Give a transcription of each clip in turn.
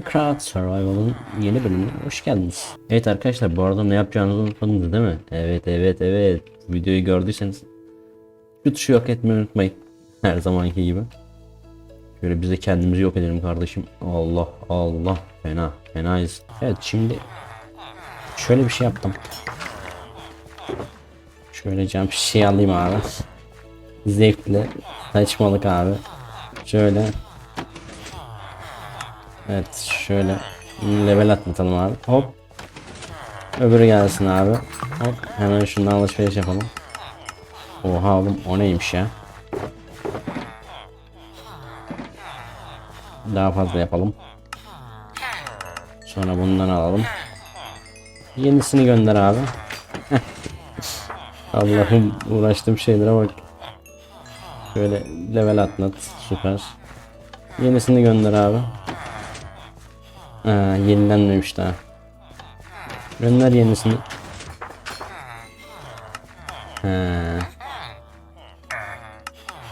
Minecraft Survival'ın yeni bölümüne hoş geldiniz. Evet arkadaşlar bu arada ne yapacağınızı unutmadınız değil mi? Evet evet evet. Videoyu gördüyseniz şu tuşu yok etmeyi unutmayın. Her zamanki gibi. Şöyle biz de kendimizi yok edelim kardeşim. Allah Allah. Fena. Fenayız. Evet şimdi şöyle bir şey yaptım. Şöyle cam şey alayım abi. Zevkle. Saçmalık abi. Şöyle. Evet şöyle level atlatalım abi. Hop. Öbürü gelsin abi. Hop. Hemen şundan alışveriş yapalım. Oha oğlum o neymiş ya. Daha fazla yapalım. Sonra bundan alalım. Yenisini gönder abi. Allah'ım uğraştığım şeylere bak. Şöyle level atlat. Süper. Yenisini gönder abi. Ha, yenilenmemiş daha. Gönder yenisini. Ha.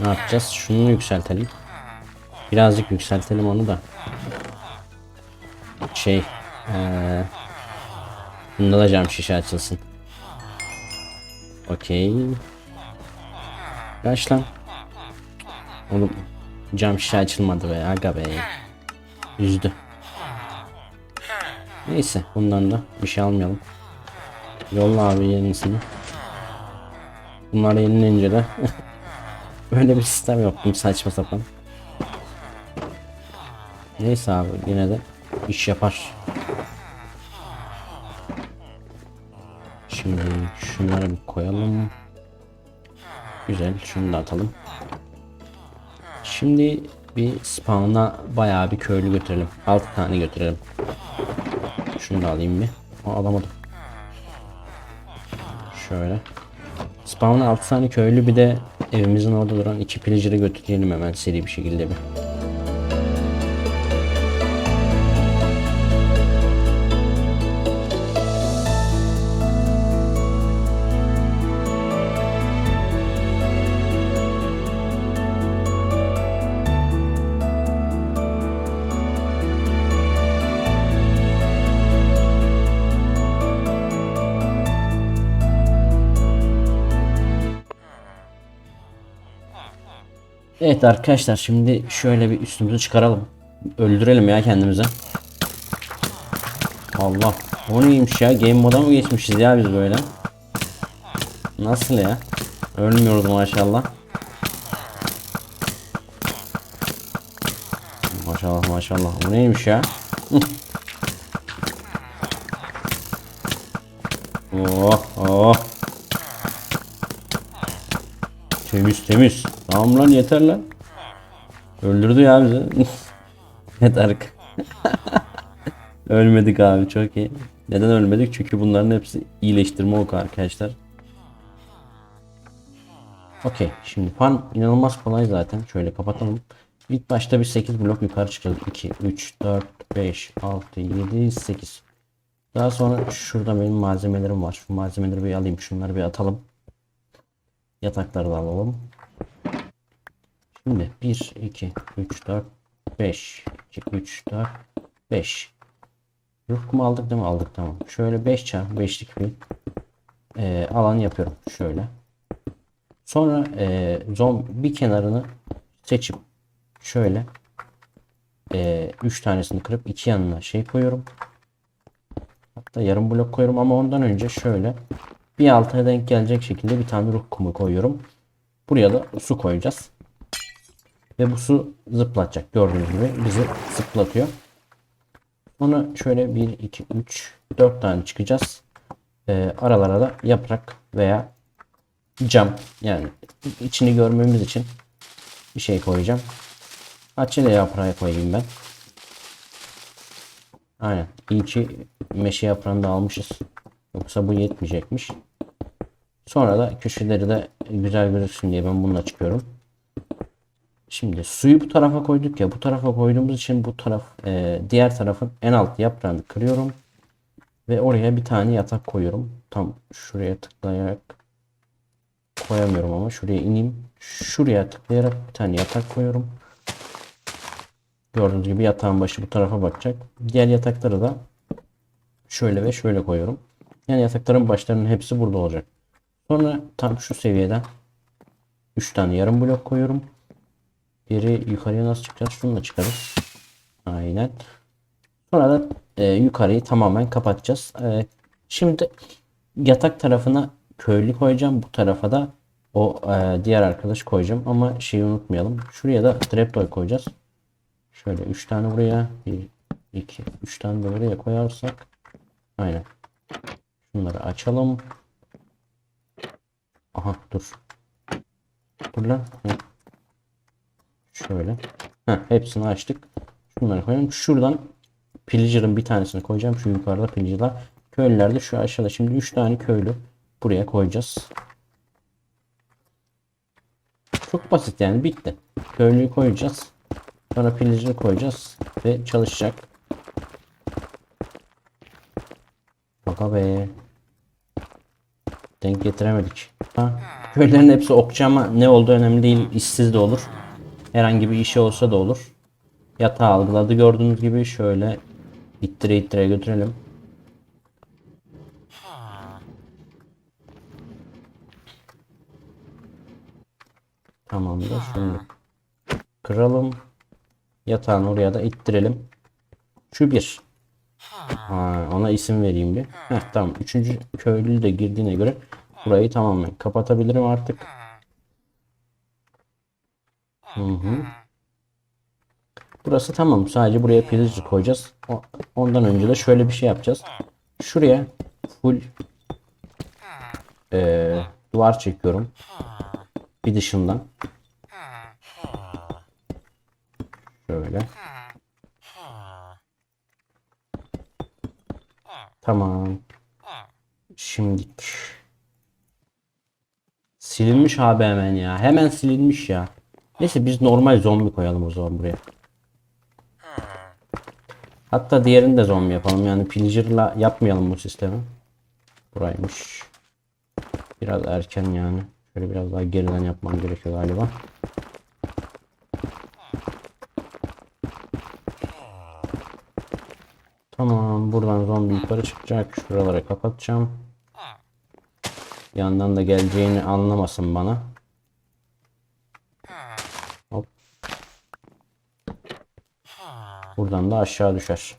Ne yapacağız? Şunu yükseltelim. Birazcık yükseltelim onu da. Şey. Ee, bunda da cam şişe açılsın. Okey. Kaç lan? Oğlum cam şişe açılmadı be aga be. Üzdü. Neyse bundan da bir şey almayalım. Yolla abi yenisini. Bunlar yenilince de böyle bir sistem yaptım saçma sapan. Neyse abi yine de iş yapar. Şimdi şunları bir koyalım. Güzel şunu da atalım. Şimdi bir spawn'a bayağı bir köylü götürelim. 6 tane götürelim. Şunu da alayım bir. Aa, alamadım. Şöyle. Spawn'a 6 tane köylü bir de evimizin orada duran iki pillager'ı götürelim hemen seri bir şekilde bir. Evet arkadaşlar şimdi şöyle bir üstümüzü çıkaralım. Öldürelim ya kendimize. Allah. O neymiş ya? Game moda mı geçmişiz ya biz böyle? Nasıl ya? Ölmüyoruz maşallah. Maşallah maşallah. Bu neymiş ya? oh oh. Temiz temiz. Tamam lan yeter lan. Öldürdü ya bizi. yeter. Ölmedik abi çok iyi. Neden ölmedik? Çünkü bunların hepsi iyileştirme oku arkadaşlar. Okey. Şimdi pan inanılmaz kolay zaten. Şöyle kapatalım. İlk başta bir 8 blok yukarı çıkacağız. 2, 3, 4, 5, 6, 7, 8. Daha sonra şurada benim malzemelerim var. Şu malzemeleri bir alayım. Şunları bir atalım. Yatakları da alalım. Şimdi 1, 2, 3, 4, 5, 2, 3, 4, 5. Ruhkumu aldık değil mi? Aldık tamam. Şöyle 5 çarpı 5'lik bir e, alan yapıyorum. Şöyle. Sonra e, zon bir kenarını seçip şöyle 3 tanesini kırıp iki yanına şey koyuyorum. Hatta yarım blok koyuyorum ama ondan önce şöyle bir altına denk gelecek şekilde bir tane ruh kumu koyuyorum. Buraya da su koyacağız. Ve bu su zıplatacak. Gördüğünüz gibi bizi zıplatıyor. Sonra şöyle 1, 2, 3, 4 tane çıkacağız. Ee, aralara da yaprak veya cam yani içini görmemiz için bir şey koyacağım. Açıyla yaprağı koyayım ben. Aynen. İyi ki meşe yaprağını da almışız. Yoksa bu yetmeyecekmiş. Sonra da köşeleri de güzel gözüksün diye ben bununla çıkıyorum. Şimdi suyu bu tarafa koyduk ya. Bu tarafa koyduğumuz için bu taraf e, diğer tarafın en alt yaprağını kırıyorum. Ve oraya bir tane yatak koyuyorum. Tam şuraya tıklayarak koyamıyorum ama şuraya ineyim. Şuraya tıklayarak bir tane yatak koyuyorum. Gördüğünüz gibi yatağın başı bu tarafa bakacak. Diğer yatakları da şöyle ve şöyle koyuyorum. Yani yatakların başlarının hepsi burada olacak. Sonra tam şu seviyeden 3 tane yarım blok koyuyorum. Biri yukarıya nasıl çıkacağız? Şununla çıkarız. Aynen. Sonra da e, yukarıyı tamamen kapatacağız. E, şimdi yatak tarafına köylü koyacağım. Bu tarafa da o e, diğer arkadaş koyacağım. Ama şeyi unutmayalım. Şuraya da trapdoor koyacağız. Şöyle 3 tane buraya. 1, 2, 3 tane de buraya koyarsak. Aynen. Şunları açalım. Aha dur. Dur lan. Hı. Şöyle. Heh, hepsini açtık. Şunları koyalım. Şuradan pillager'ın bir tanesini koyacağım. Şu yukarıda pillager'lar. Köylüler de şu aşağıda. Şimdi 3 tane köylü buraya koyacağız. Çok basit yani bitti. Köylüyü koyacağız. Sonra pillager'ı koyacağız ve çalışacak. Baka be. Denk getiremedik. Ha, köylerin hepsi okçu ama ne olduğu önemli değil. İşsiz de olur. Herhangi bir işi olsa da olur. Yatağı algıladı gördüğünüz gibi şöyle ittire ittire götürelim. Tamamdır. Şimdi kıralım. Yatağını oraya da ittirelim. Şu bir. Ha, ona isim vereyim bir. Heh, tamam. Üçüncü köylü de girdiğine göre burayı tamamen kapatabilirim artık. Burası tamam. Sadece buraya pillager koyacağız. Ondan önce de şöyle bir şey yapacağız. Şuraya full eee, duvar çekiyorum. Bir dışından. Şöyle. Tamam. Şimdi silinmiş abi hemen ya. Hemen silinmiş ya. Neyse biz normal zombi koyalım o zaman buraya. Hatta diğerini de zombi yapalım. Yani pillager'la yapmayalım bu sistemi. Buraymış. Biraz erken yani. Şöyle biraz daha geriden yapmam gerekiyor galiba. Tamam. Buradan zombi yukarı çıkacak. Şuraları kapatacağım. Yandan da geleceğini anlamasın bana. Buradan da aşağı düşer.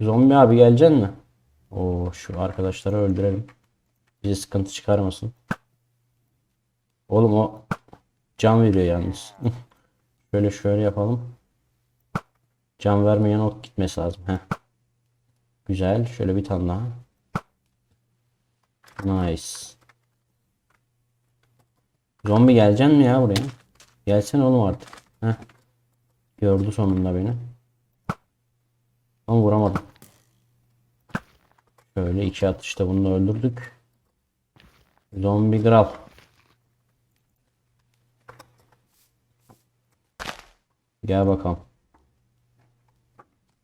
Zombi abi geleceksin mi? Oo şu arkadaşları öldürelim. Bize sıkıntı çıkarmasın. Oğlum o can veriyor yalnız. şöyle şöyle yapalım. Can vermeyen ok gitmesi lazım. Heh. Güzel. Şöyle bir tane daha. Nice. Zombi geleceksin mi ya buraya? Gelsene oğlum artık. Heh. Gördü sonunda beni. Ama vuramadım. Şöyle iki atışta bunu öldürdük. Zombi kral. Gel bakalım.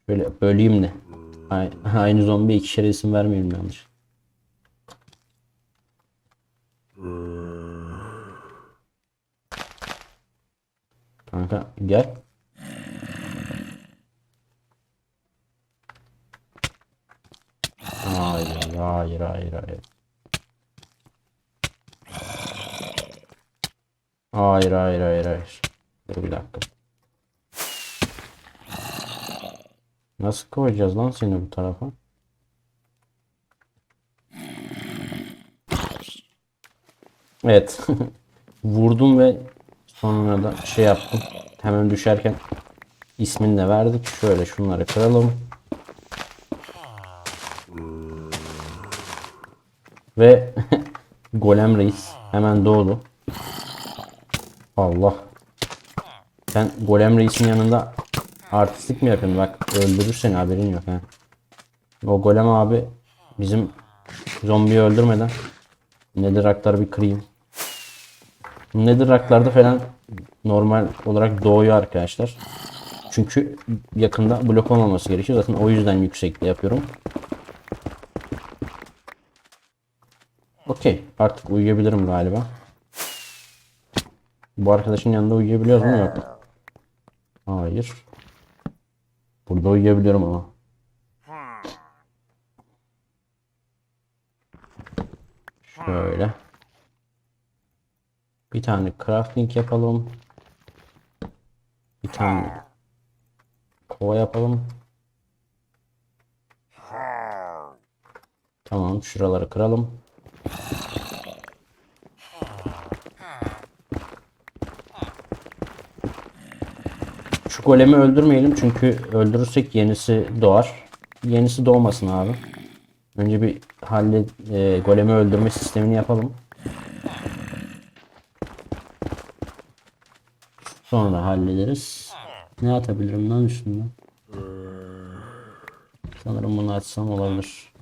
Şöyle böleyim de. Ay- Aynı zombi ikişer isim vermeyeyim yanlış. Kanka gel. Hayır, hayır, hayır, hayır. Hayır, hayır, hayır. Dur bir dakika. Nasıl koyacağız lan seni bu tarafa? Evet. Vurdum ve sonra da şey yaptım. Hemen düşerken ismini de verdik. Şöyle şunları kıralım. Ve Golem Reis hemen doğdu. Allah. Sen Golem Reis'in yanında artistlik mi yapıyorsun? Bak öldürür seni haberin yok ha. O Golem abi bizim zombiyi öldürmeden Netherrack'ları bir kırayım. Netherrack'larda falan normal olarak doğuyor arkadaşlar. Çünkü yakında blok olmaması gerekiyor. Zaten o yüzden yüksekte yapıyorum. Okey. Artık uyuyabilirim galiba. Bu arkadaşın yanında uyuyabiliyoruz mu? Yok. Hayır. Burada uyuyabiliyorum ama. Şöyle. Bir tane crafting yapalım. Bir tane kova yapalım. Tamam, şuraları kıralım. Şu golemi öldürmeyelim çünkü öldürürsek yenisi doğar. Yenisi doğmasın abi. Önce bir halle e, golemi öldürme sistemini yapalım. Sonra hallederiz. Ne atabilirim lan üstünden? Sanırım bunu açsam olabilir.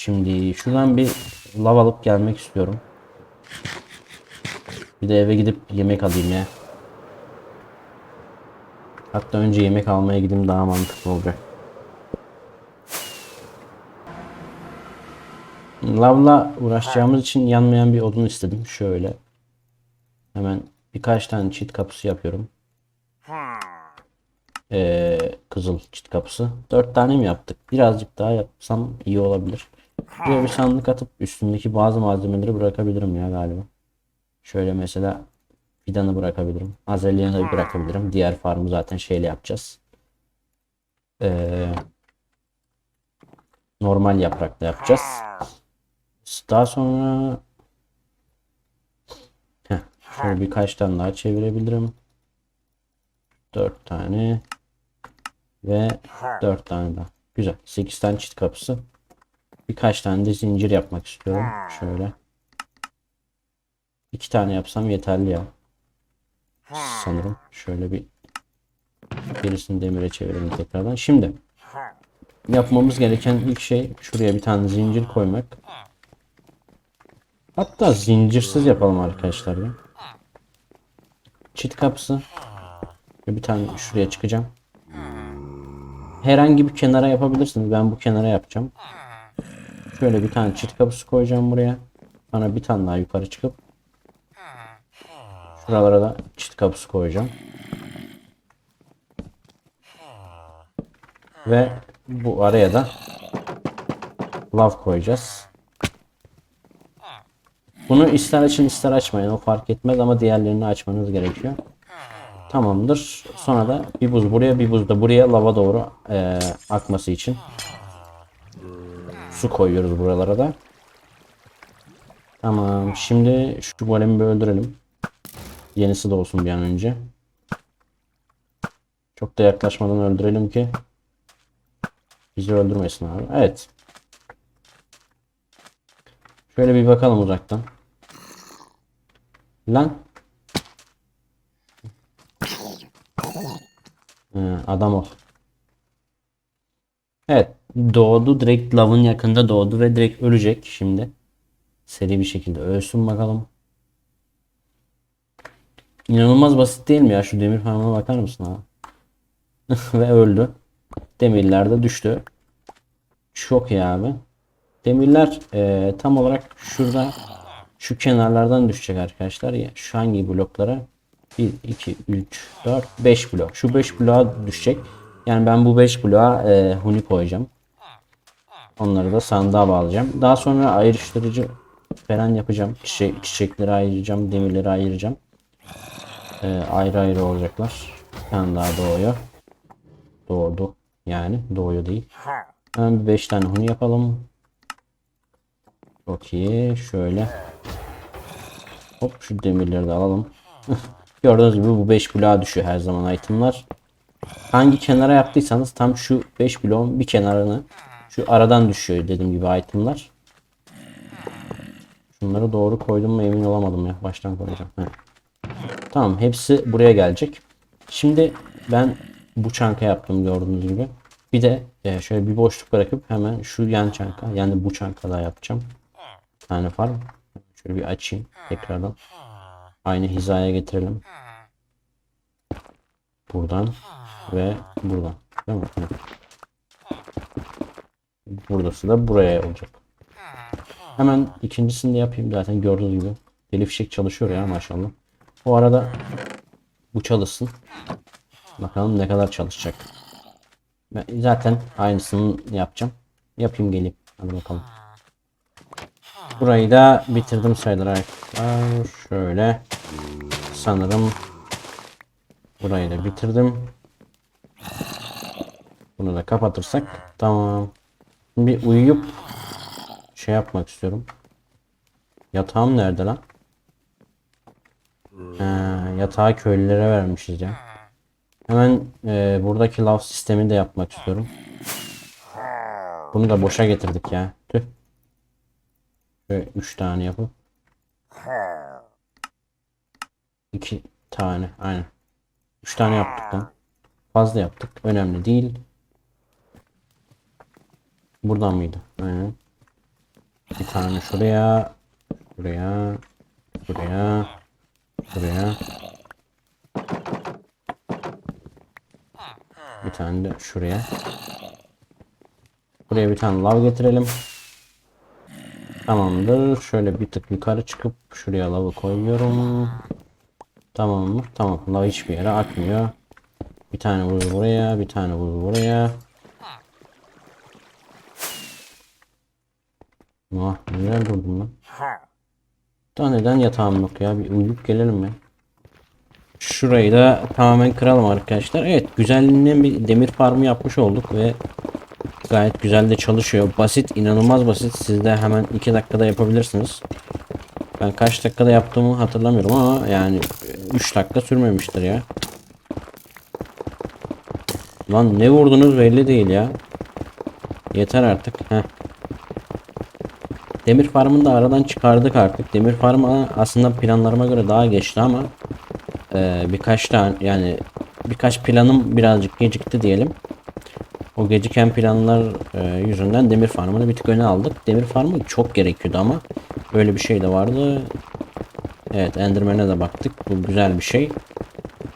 Şimdi şuradan bir lav alıp gelmek istiyorum. Bir de eve gidip yemek alayım ya. Hatta önce yemek almaya gideyim daha mantıklı olacak. Lavla uğraşacağımız için yanmayan bir odun istedim. Şöyle. Hemen birkaç tane çit kapısı yapıyorum. Ee, kızıl çit kapısı. Dört tane mi yaptık? Birazcık daha yapsam iyi olabilir. Buraya bir sandık atıp üstündeki bazı malzemeleri bırakabilirim ya galiba. Şöyle mesela fidanı bırakabilirim. Azelya'yı bırakabilirim. Diğer farmı zaten şeyle yapacağız. Ee, normal yaprakla yapacağız. Daha sonra Heh, şöyle birkaç tane daha çevirebilirim. 4 tane ve 4 tane daha. Güzel. 8 tane çift kapısı. Birkaç tane de zincir yapmak istiyorum. Şöyle. 2 tane yapsam yeterli ya. Sanırım. Şöyle bir gerisini demire çevirelim tekrardan. Şimdi yapmamız gereken ilk şey şuraya bir tane zincir koymak. Hatta zincirsiz yapalım arkadaşlar ya. Çit kapısı. Bir tane şuraya çıkacağım. Herhangi bir kenara yapabilirsiniz. Ben bu kenara yapacağım. Şöyle bir tane çit kapısı koyacağım buraya. Sonra bir tane daha yukarı çıkıp şuralara da çit kapısı koyacağım. Ve bu araya da lav koyacağız. Bunu ister açın ister açmayın o fark etmez ama diğerlerini açmanız gerekiyor. Tamamdır. Sonra da bir buz buraya bir buz da buraya lava doğru eee, akması için su koyuyoruz buralara da. Tamam. Şimdi şu golemi bir öldürelim. Yenisi de olsun bir an önce. Çok da yaklaşmadan öldürelim ki bizi öldürmesin abi. Evet. Şöyle bir bakalım uzaktan. Lan. Ee, adam o. Evet. Doğdu. Direkt lavın yakında doğdu ve direkt ölecek şimdi. Seri bir şekilde ölsün bakalım. İnanılmaz basit değil mi ya? Şu demir farmına bakar mısın abi? ve öldü. Demirler de düştü. Çok iyi abi. Demirler e, tam olarak şurada şu kenarlardan düşecek arkadaşlar. Ya, şu hangi bloklara? 1, 2, 3, 4, 5 blok. Şu 5 bloğa düşecek. Yani ben bu 5 bloğa e, huni koyacağım. Onları da sandığa bağlayacağım. Daha sonra ayrıştırıcı falan yapacağım. Çiçek, çiçekleri ayıracağım. Demirleri ayıracağım. E, ayrı ayrı olacaklar. Bir daha doğuyor. Doğdu. Yani doğuyor değil. Hemen bir 5 tane huni yapalım. Çok iyi. Şöyle. Hop şu demirleri de alalım. Gördüğünüz gibi bu 5 bloğa düşüyor her zaman itemlar. Hangi kenara yaptıysanız tam şu 5 bloğun bir kenarını şu aradan düşüyor dediğim gibi itemlar. Şunları doğru koydum mu emin olamadım ya. Baştan koyacağım. Heh. Tamam hepsi buraya gelecek. Şimdi ben bu çanka yaptım gördüğünüz gibi. Bir de e, şöyle bir boşluk bırakıp hemen şu yan çanka yani bu çanka daha yapacağım. Bir tane farm. Şöyle bir açayım tekrardan. Aynı hizaya getirelim. Buradan ve buradan. Değil mi? Burası da buraya olacak. Hemen ikincisini de yapayım zaten gördüğünüz gibi. Deli fişek çalışıyor ya maşallah. O arada Bu çalışsın. Bakalım ne kadar çalışacak. Ben zaten aynısını yapacağım. Yapayım geleyim. Hadi bakalım. Burayı da bitirdim sayılır arkadaşlar. Şöyle. Sanırım burayı da bitirdim. Bunu da kapatırsak tamam. Bir uyuyup şey yapmak istiyorum. Yatağım nerede lan? Ha, yatağı köylülere vermişiz ya. Hemen e, buradaki lav sistemini de yapmak istiyorum. Bunu da boşa getirdik ya. Tüh. Şöyle 3 tane yapıp. 2 tane aynen. 3 tane yaptık lan. Fazla yaptık. Önemli değil. Buradan mıydı? Aynen. Bir tane şuraya. Buraya. Buraya. Buraya. Bir tane de şuraya. Buraya bir tane lav getirelim. Tamamdır. Şöyle bir tık yukarı çıkıp şuraya lavı koyuyorum. Tamam mı? Tamam. Lav hiçbir yere akmıyor. Bir tane buz buraya, bir tane buz buraya. Ah, güzel durdum lan. Daha neden yatağım yok ya? Bir uyuyup gelelim mi? Şurayı da tamamen kıralım arkadaşlar. Evet, güzelliğinden bir demir farmı yapmış olduk ve gayet güzel de çalışıyor. Basit, inanılmaz basit. Siz de hemen 2 dakikada yapabilirsiniz. Ben kaç dakikada yaptığımı hatırlamıyorum ama yani 3 dakika sürmemiştir ya. Lan ne vurdunuz belli değil ya. Yeter artık. Heh. Demir farmını da aradan çıkardık artık. Demir farmı aslında planlarıma göre daha geçti ama e, birkaç tane yani birkaç planım birazcık gecikti diyelim. O geciken planlar e, yüzünden demir farmını bir tık öne aldık. Demir farmı çok gerekiyordu ama böyle bir şey de vardı. Evet Enderman'e de baktık. Bu güzel bir şey.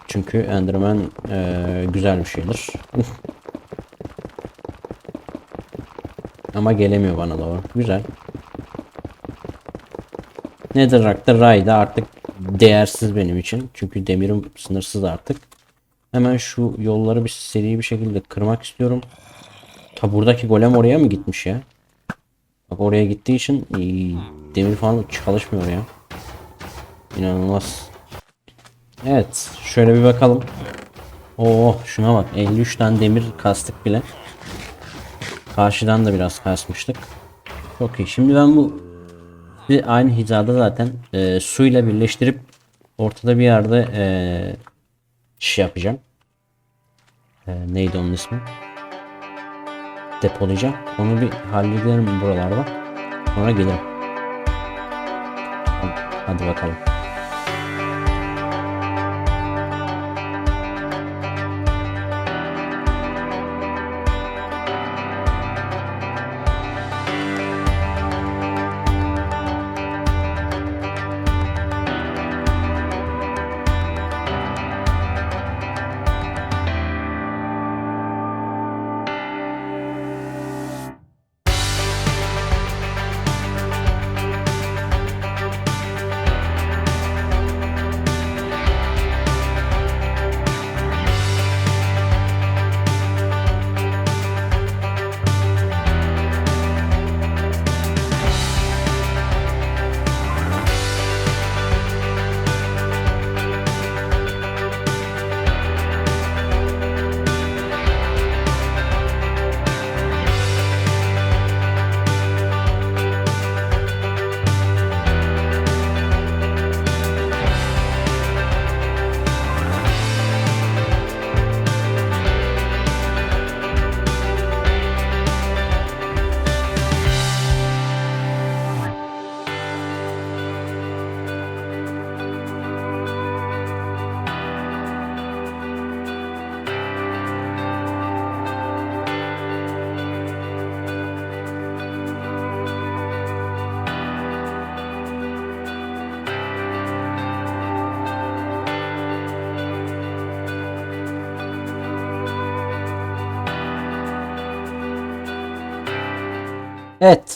Çünkü Enderman e, güzel bir şeydir. ama gelemiyor bana doğru. Güzel. Netherrack'ta Ray'da artık değersiz benim için. Çünkü demirim sınırsız artık. Hemen şu yolları bir seri bir şekilde kırmak istiyorum. Ta buradaki golem oraya mı gitmiş ya? Bak oraya gittiği için iyi, demir falan çalışmıyor ya. İnanılmaz. Evet, şöyle bir bakalım. Oo, şuna bak 53 tane demir kastık bile. Karşıdan da biraz kasmıştık. Çok iyi. Şimdi ben bu bir aynı hizada zaten e, suyla birleştirip ortada bir yerde e, şey yapacağım. E, neydi onun ismi? Depolayacağım. Onu bir hallederim buralarda. Sonra gelirim. Hadi bakalım.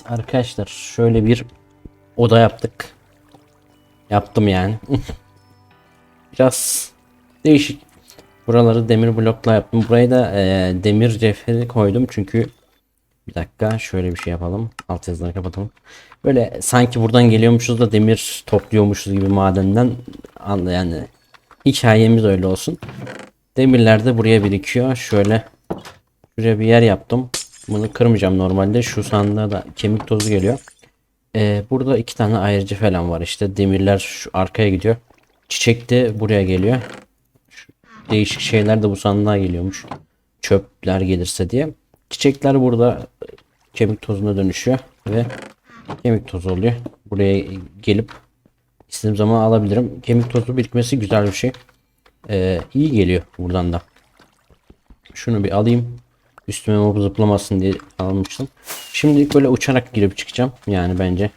Arkadaşlar şöyle bir oda yaptık. Yaptım yani. Biraz Değişik. Buraları demir blokla yaptım. Buraya da e, demir cevheri koydum çünkü bir dakika şöyle bir şey yapalım. Alt yazıları kapatalım. Böyle sanki buradan geliyormuşuz da demir topluyormuşuz gibi madenden an- yani hikayemiz öyle olsun. Demirler de buraya birikiyor. Şöyle şuraya bir yer yaptım. Bunu kırmayacağım normalde. Şu sandığa da kemik tozu geliyor. Ee, burada iki tane ayrıcı falan var. İşte demirler şu arkaya gidiyor. Çiçek de buraya geliyor. Şu değişik şeyler de bu sandığa geliyormuş. Çöpler gelirse diye. Çiçekler burada kemik tozuna dönüşüyor ve kemik tozu oluyor. Buraya gelip istediğim zaman alabilirim. Kemik tozu birikmesi güzel bir şey. Ee, iyi geliyor buradan da. Şunu bir alayım. Üstüme mob zıplamasın diye almıştım. Şimdilik böyle uçarak girip çıkacağım. Yani bence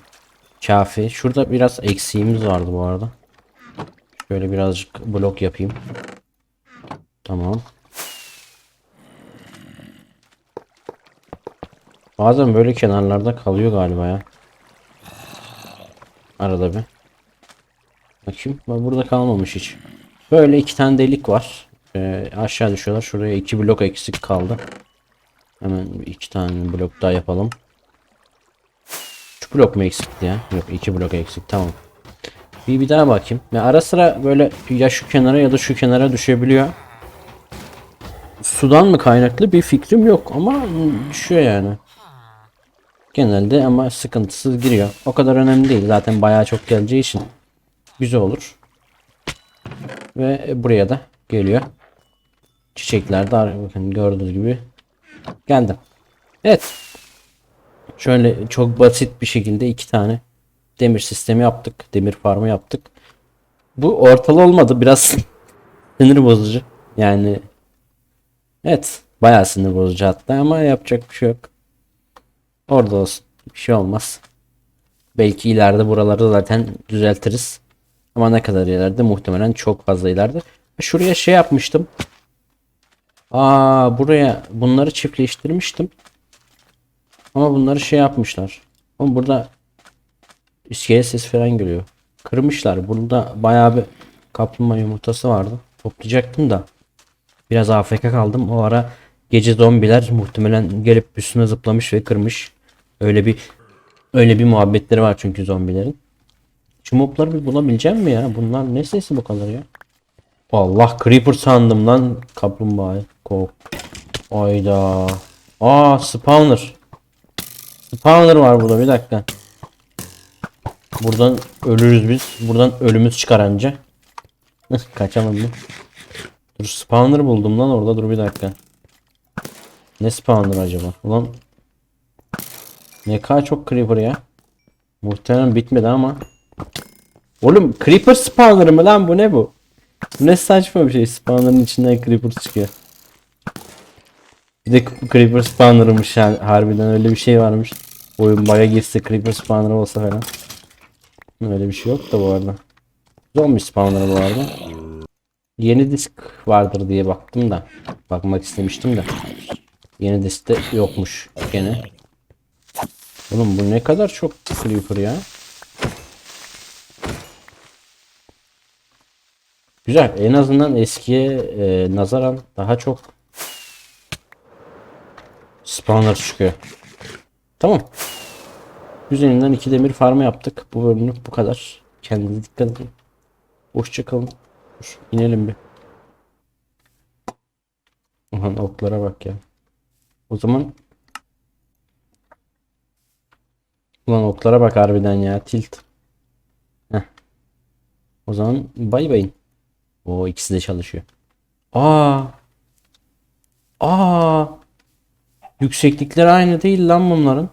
kafi. Şurada biraz eksiğimiz vardı bu arada. Şöyle birazcık blok yapayım. Tamam. Bazen böyle kenarlarda kalıyor galiba ya. Arada bir. Bakayım. Bak Burada kalmamış hiç. Böyle iki tane delik var. Ee, aşağı düşüyorlar. Şuraya iki blok eksik kaldı. Hemen iki tane blok daha yapalım. Şu blok mu eksikti ya? Yok iki blok eksik. Tamam. Bir, bir daha bakayım. Ya ara sıra böyle ya şu kenara ya da şu kenara düşebiliyor. Sudan mı kaynaklı bir fikrim yok ama düşüyor yani. Genelde ama sıkıntısız giriyor. O kadar önemli değil. Zaten bayağı çok geleceği için güzel olur. Ve buraya da geliyor. Çiçekler de bakın gördüğünüz gibi geldi. Evet. Şöyle çok basit bir şekilde iki tane demir sistemi yaptık. Demir farmı yaptık. Bu ortalı olmadı. Biraz sinir bozucu. Yani evet. Bayağı sinir bozucu hatta ama yapacak bir şey yok. Orada olsun. Bir şey olmaz. Belki ileride buraları zaten düzeltiriz. Ama ne kadar ileride muhtemelen çok fazla ileride. Şuraya şey yapmıştım. Aa buraya bunları çiftleştirmiştim. Ama bunları şey yapmışlar. Ama burada iskelet ses falan geliyor. Kırmışlar. Burada bayağı bir kaplumbağa yumurtası vardı. Toplayacaktım da. Biraz AFK kaldım. O ara gece zombiler muhtemelen gelip üstüme zıplamış ve kırmış. Öyle bir öyle bir muhabbetleri var çünkü zombilerin. Şu mobları bir bulabileceğim mi ya? Bunlar ne sesi bu kadar ya? Allah creeper sandım lan kaplumbağayı. Kop. Ayda. Aa spawner. Spawner var burada bir dakika. Buradan ölürüz biz. Buradan ölümüz çıkar anca. Kaçamadım. Dur spawner buldum lan orada dur bir dakika. Ne spawner acaba? Ulan ne kadar çok creeper ya. Muhtemelen bitmedi ama. Oğlum creeper spawner mı lan bu ne bu? Ne saçma bir şey spawner'ın içinden creeper çıkıyor. Bir de creeper spawner'mış yani harbiden öyle bir şey varmış. Oyun bug'a girse creeper spawner olsa falan. Öyle bir şey yok da bu arada. Zombi spawner bu arada. Yeni disk vardır diye baktım da. Bakmak istemiştim de. Yeni diskte yokmuş gene. Oğlum bu ne kadar çok creeper ya. Güzel. En azından eskiye e, nazaran daha çok spawner çıkıyor. Tamam. Üzerinden iki demir farmı yaptık. Bu bölümlük bu kadar. Kendinize dikkat edin. Hoşçakalın. Dur, inelim bir. Ulan oklara bak ya. O zaman Ulan oklara bak harbiden ya. Tilt. Heh. O zaman bay bayın. O ikisi de çalışıyor. Aa. Aa. Yükseklikleri aynı değil lan bunların.